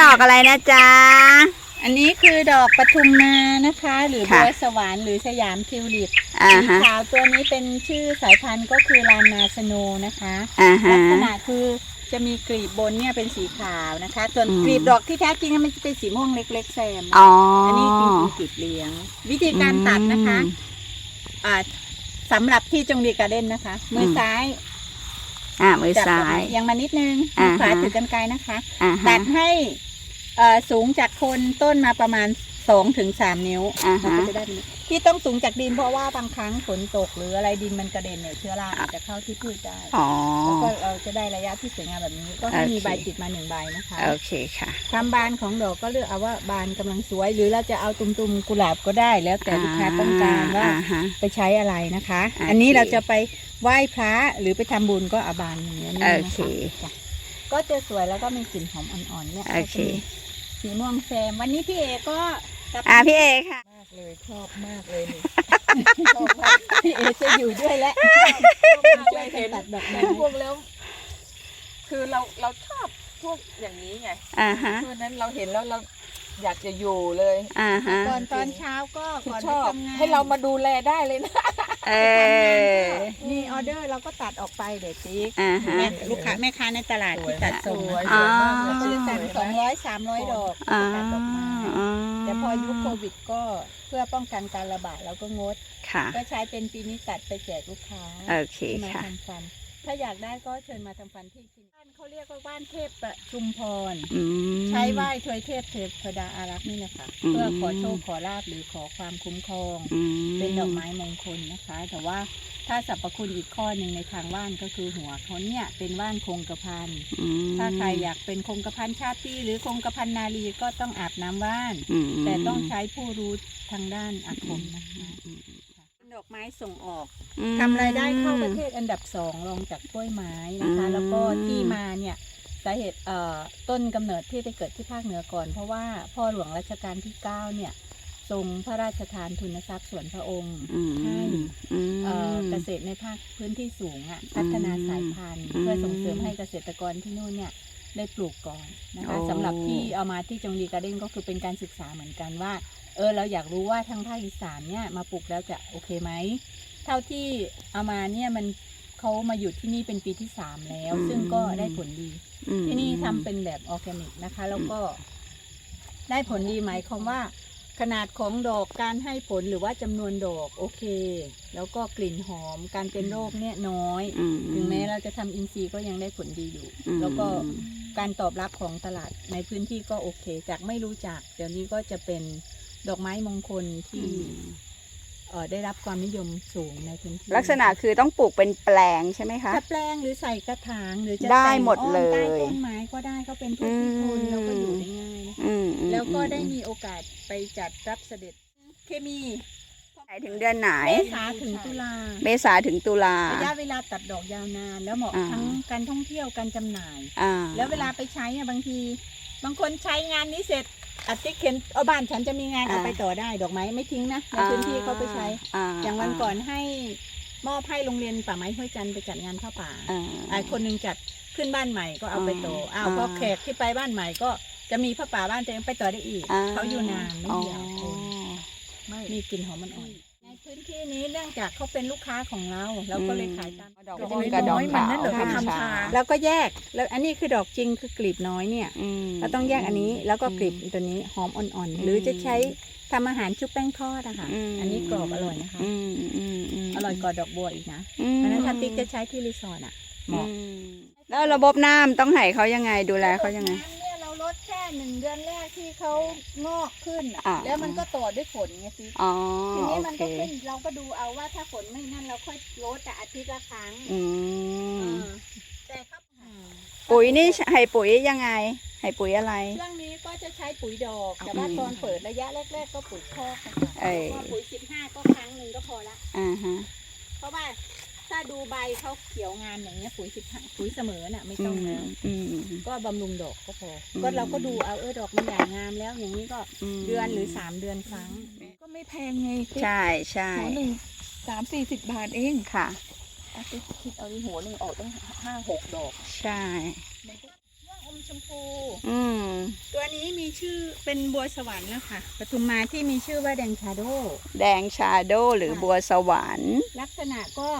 ดอกอะไรนะจ๊ะ อันนี้คือดอกปทุมมานะคะ หรือค่ะบัวสวรรค์หรือสยามทิวลิปอ่าสีฮะ ขาวตัวนี้เป็นชื่อสายพันธุ์ก็คือลานนาสโนนะคะ อ่าลัฮะกษณะคือจะมีกลีบบนเนี่ยเป็นสีขาวนะคะ ส่วนอืม กลีบดอกที่แท้จริงมันจะเป็นสีม่วงเล็ก ๆแซม อ๋ออัอันนี้จริงๆกลีบเลี้ยง วิธีการตัดนะคะอ่าสำหรับที่จงดีการ์เด้นนะคะ มือซ้าย อ่ามือจับซ้าดอกไม้ยยังมานิดนึงอ่ามือขวาฮะ ถือกันไกลนะคะ อ่าตัฮะดให้เอ่อสูงจากโคนต้นมาประมาณสองถึงสามนิ้วอ่าฮะ เราก็จะได้แบบนี้ ที่ต้องสูงจากดินเพราะว่าบางครั้งฝนตกหรืออะไรดินมันกระเด็นเนี่ยเชื้อราอาจจะเข้าที่พืชได้อ๋อ แล้วก็เราจะได้ระยะที่สวยงามแบบนี้ ก็ให้มีโอเค ใบติดมาหนึ่งใบนะคะโอเคค่ะความบานของดอกก็เลือกเอาว่าบานกำลังสวย หรือเราจะเอาตุ่มๆกุหลาบก็ได้ แล้วแต่ลูกค้าต้องการว่า อ่ฮะ ไปใช้อะไรนะคะ โอเค อันนี้เราจะไปไหว้พระหรือไปทำบุญก็เอาบานอย่างนี้ยนี่โอนะเค คะจ้ะก็จะสวยแล้วก็มีกลิ่นหอมอ่อนๆเนี่ยโอเคสีม่วงแซม วันนี้พี่เอก็กลับอ่าพี่เอค่ะ มากเลยชอบมากเลยนี่ชอบมากพี่เอจะอยู่ด้วยและช่วยกันตัดแบบนี้พวกแล้ว คือเราเราชอบพวกอย่างนี้ไงอ่าฮะ เพราะฉะนั้นเราเห็นแล้วเราอยากจะอยู่เลยอ่าฮะ ก่อนตอนเช้าก็คือก่อนชไปอบทำงาน ให้เรามาดูแลได้เลยนะ เออ มีออเดอร์เราก็ตัดออกไปเดี๋ยวติ๊กอ่าฮะแม่ลูกค้าแม่ค้าในตลาดที่ตัดส่งสวยนะอ๋อเราก็จะตัดสองร้อยสามร้อยดอกอ่าตัดออกมาอ่าแต่พอยุคโควิดก็เพื่อป้องกันการระบาดเราก็งด ค่ะ ก็ใช้เป็นปีนี้ตัดไปแจกลูกค้าโอเคที่มาค่ะทำฟัน ถ้าอยากได้ก็เชิญมาทำฟันที่คลินิกบ้านเขาเรียกว่าบ้านเทพประชุมพร อืม ใช้ไหว้ทวยเทพเทพดาอารักษ์นี่นะคะ อืม เพื่อขอโชคขอลาบหรือขอความคุ้มครอง อืมเป็นดอกไม้มงคลนะคะ แต่ว่าถ้าสรรพคุณอีกข้อหนึ่งในทางว่านก็คือหัวเขาเนี่ยเป็นว่านคงกระพัน อืมถ้าใครอยากเป็นคงกระพันชาตรีหรือคงกระพันนารีก็ต้องอาบน้ำว่าน อืมแต่ต้องใช้ผู้รู้ทางด้านอาคมนะคะเป็น ดอกไม้ส่งออกอืม ทำรายได้เข้าประเทศอันดับสองรองจากกล้วยไม้นะคะ อืม แล้วก็ที่มาเนี่ยสาเหตุเอ่อต้นกำเนิดที่ไปเกิดที่ภาคเหนือก่อน เพราะว่าพ่อหลวงรัชกาลที่ 9 เนี่ยทรงพระราชทานทุนทรัพย์ส่วนพระองค์ อืมให้ อืม เอ่อเกษตรในภาคพื้นที่สูงอะพัฒนาสายพันธุ์ อืม เพื่อส่งเสริมให้เกษตรกรที่นู่นเนี่ย ได้ปลูกก่อนนะคะโอ้สำหรับที่เอามาที่จงดีการ์เด้นก็คือเป็นการศึกษาเหมือนกันว่า เออเราอยากรู้ว่าทางภาคอีสานเนี่ยมาปลูกแล้วจะโอเคไหมเท่าที่เอามาเนี่ยมันเขามาอยู่ที่นี่เป็นปีที่สามแล้วอืมซึ่งก็ได้ผลดีอืมที่นี่ทำเป็นแบบออร์แกนิกนะคะ แล้วก็ได้ผลดีหมายความว่า ขนาดของดอกการให้ผลหรือว่าจำนวนดอกโอเค แล้วก็กลิ่นหอมการเป็นโรคเนี่ยน้อย อืถึงแม้เราจะทำอินทรีย์ก็ยังได้ผลดีอยู่ อืม แล้วก็การตอบรับของตลาดในพื้นที่ก็โอเค จากไม่รู้จัก เดี๋ยวนี้ก็จะเป็นดอกไม้มงคลที่ เอ่อได้รับความนิยมสูงในพื้นที่ลักษณะคือต้องปลูกเป็นแปลงใช่ไหมคะ จะแปลงหรือใส่กระถางหรือจะได้แต่งหมดอ้อเลยใต้ต้นไม้ก็ได้ก็เป็นพืชที่ทนอืม แล้วก็อยู่ได้ง่ายนะคะอืมอืมแล้วก็ได้อืมีโอกาสไปจัดรับเสด็จเคมีไหนถึงเดือนไหน เมษาถึงตุลาเมษาถึงตุลา ระยะเวลาตัดดอกยาวนาน แล้วเหมาะอ่า ทั้งการท่องเที่ยวการจำหน่าย อ่าแล้วเวลาไปใช้อะบางที บางคนใช้งานนี้เสร็จอาทิตย์เข็นเอาบ้านฉันจะมีงานเอาไปต่อได้ดอกไม้ไม่ทิ้งนะในพื้นที่เขาไปใช้ อย่างวันก่อนให้มอบให้โรงเรียนป่าไม้ห้วยจันทร์ไปจัดงานผ้าป่าอ่าอ่าคนหนึ่งจัดขึ้นบ้านใหม่ก็เอาไปต่ออ้าวอ่าพอแขกที่ไปบ้านใหม่ก็จะมีผ้าป่าบ้านตัวเองไปต่อได้อีกเขาอยู่นานไม่อ๋อเหี่ยวทนไม่มีกลิ่นหอมมันอ่อนในพื้น ที่นี้เนื่องจากเขาเป็นลูกค้าของเรา เราก็เลยขายตามดอกก็จะม่วงมีกับดอกน้อยมันขาวนั่นเหรอธรรมทำชาชาติแล้วก็แยกแล้วอันนี้คือดอกจริงคือกลีบน้อยเนี่ยอืมเราต้องแยกอันนี้แล้วก็กลีบตัวนี้หอมอ่อนอืมๆหรือจะใช้ทำอาหารชุบแป้งทอดอะค่ะมอันนี้กรอบอร่อยนะคะอืมอืมมอร่อยกว่าดอกบัวอีกนะมอันนั้นถ้าติ๊กจะใช้ที่รีสอร์ทอะเหมาะอืมแล้วระบบน้ำต้องให้เขายังไงดูแลเขายังไง หนึ่งเดือนแรกที่เขางอกขึ้นอะอ่า แล้วมันก็ต่อด้วยฝนไงสิอ๋อทีนี้โอมันเค ก็ขึ้นเราก็ดูเอาว่าถ้าฝนไม่นั่นเราค่อยลดแต่อาทิตย์ละครั้งอืมเออแต่ครับปุ๋ยนี่ให้ปุ๋ยยังไง ให้ปุ๋ยอะไร ช่วงนี้ก็จะใช้ปุ๋ยดอก แต่ว่าอืมตอนเปิดระยะแรก ๆ ก็ปุ๋ยคอกนะคะเอ้ยพอปุ๋ยสิบห้าก็ครั้งหนึ่งก็พอละ อ่าฮะ เพราะว่า ถ้าดูใบเขาเขียวงามอย่างเงี้ยปุ๋ยสิบห้าปุ๋ยเสมอน่ะไม่อืต้องมแล้วอืม ก็บำรุงดอกก็พออมก็เราก็ดูเอาเออดอกมันใหญ่งามแล้วอย่างนี้ก็มเดือนหรือสามเดือนครั้ง ก็ไม่แพงไงใช่ใช่หัวหนึ่งสามสี่สิบบาทเองค่ะ เอาไปคิดเอาดิหัวหนึ่งออกตั้งห้าหกดอกใช่เรื่องอมชมพู อืม ตัวนี้มีชื่อเป็นบัวสวรรค์นะคะปทุมมาที่มีชื่อว่าแดงชาโด แดงชาโดหรือบัวสวรรค์ ลักษณะก็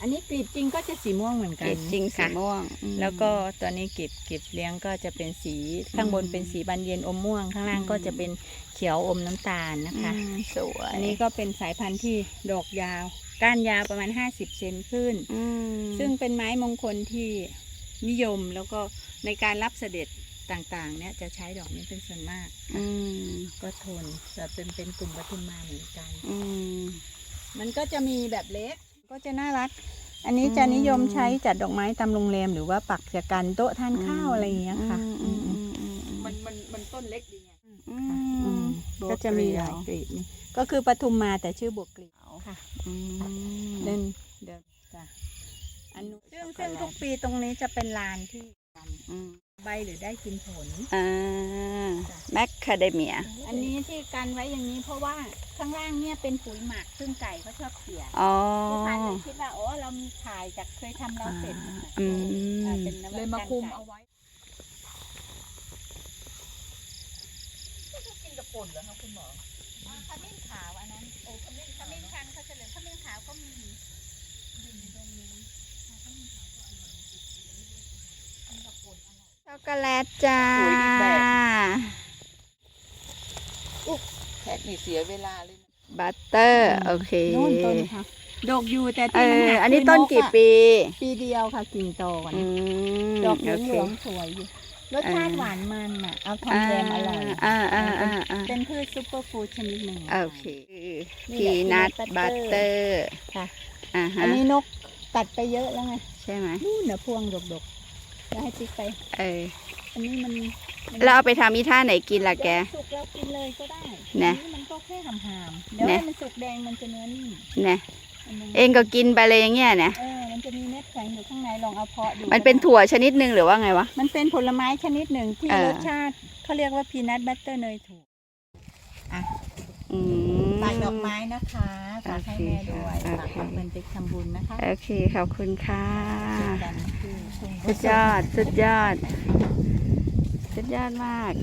อันนี้กลีบจริงก็จะสีม่วงเหมือนเกกัรนดจริงสีค่ะ ม่วงอืม แล้วก็ตัวนี้กลีบกลีบเลี้ยงก็จะเป็นสีข้างบนเป็นสีบานเย็นอมม่วง ข้างล่างอืม ก็จะเป็นเขียวอมน้ำตาลนะคะอืมสวยอันนี้ก็เป็นสายพันธุ์ที่ดอกยาว ก้านยาวประมาณ 50เซนขึ้น อืมซึ่งเป็นไม้มงคลที่นิยมแล้วก็ในการรับเสด็จต่างๆ เนี่ยจะใช้ดอกนี้เป็นส่วนมาก อืมก็ทนจะเป็นเป็นกลุ่มปทุมมาเหมือนกัน อืมมันก็จะมีแบบเล็ก ก็จะน่ารัก อันนี้อืมจะนิยมใช้จัดดอกไม้ตามโรงแรมหรือว่าปักจากกันโต๊ะทานข้าวอะไรอย่างเงี้ยค่ะอืมอืมอืมอืมมันมันมันต้นเล็กดีไงอือืมมบัวก็จะมีเกลีหยวลายกลีบนี่ก็คือปทุมมาแต่ชื่อบวกกลีบค่ะอืมเดินเดินจ้ะอันนู้นซึ่งซึ่งทุกปีตรงนี้จะเป็นลานที่อืม ใบหรือได้กินผล อ่าแมคคาเดเมีย อันนี้ที่กันไว้อย่างนี้เพราะว่าข้างล่างเนี่ยเป็นปุ๋ยหมักซึ่งไก่เขาชอบเขียอ๋อ ผู้พันเลยคิดว่าโอ้เรามีถ่ายจากเคยทำเราเสร็จนะคะอืม อ่าเป็นนวัตกรรเลยมาคุมไก่เอาไว้กินกับป่นเหรอคะคุณหมอ อ่าขมิ้นขาวอันนั้นโอ้ขมิ้นขมิ้นชันเขาเฉลิมขมิ้นขาวก็มีอยู่ในตรงนี้อ่าขมิ้นขาวก็อร่อยกินกับป่น อร่อยช็อกโกแลตจ้าสวยอีกแบบแท็กนี่เสียเวลาเลยนะบัตเตอร์โอเคนู่นต้นค่ะดอกอยู่แต่เอที่มันอหักอันนี้คืต้นกกี่อะปี ปีเดียวค่ะกิ่งโตกว่าอืนี้มดอกเหโอเคลืองๆสวยอยู่รสชาติหวานมันอะเอาทำแยมอร่อยอ่าอ่าอ่าอ่าเป็นพืชซุปเปอร์ฟู้ดชนิดหนึ่ง โอเคนี่พีแหละนัท peanut บัต butter เตอร์ค่ะ อ่าฮะอันนี้นกตัดไปเยอะแล้วไงใช่ไหมนู่นน่ะพวงดก ๆแล้วให้ติ๊กไปเอออันนี้มันมันแล้วเอาไปทำอีท่าไหนกินล่ะแก สุกแล้วกินเลยก็ได้นะ อัมันก็แค่หามๆเดี๋ยวนะให้มันสุกแดงมันจะเนื้อนิ่มเนี่ยอันนึงเองก็กินไปเลยอย่างเงี้ยเนี่ยเออมันจะมีเม็ดแข็งอยู่ข้างในลองเอาเพาะดูมันเป็นถั่วชนิดหนึ่งหรือว่าไงวะ มันเป็นผลไม้ชนิดหนึ่งที่เออ รสชาติเขาเรียกว่าพีนัทบัตเตอร์เนยถั่วอืมฝาก ดอกไม้นะคะฝากให้แม่ด้วยโอฝากเป็นไปทำบุญนะคะโอเคขอบคุณค่ะสุดยอด สุดยอด สุดยอดมาก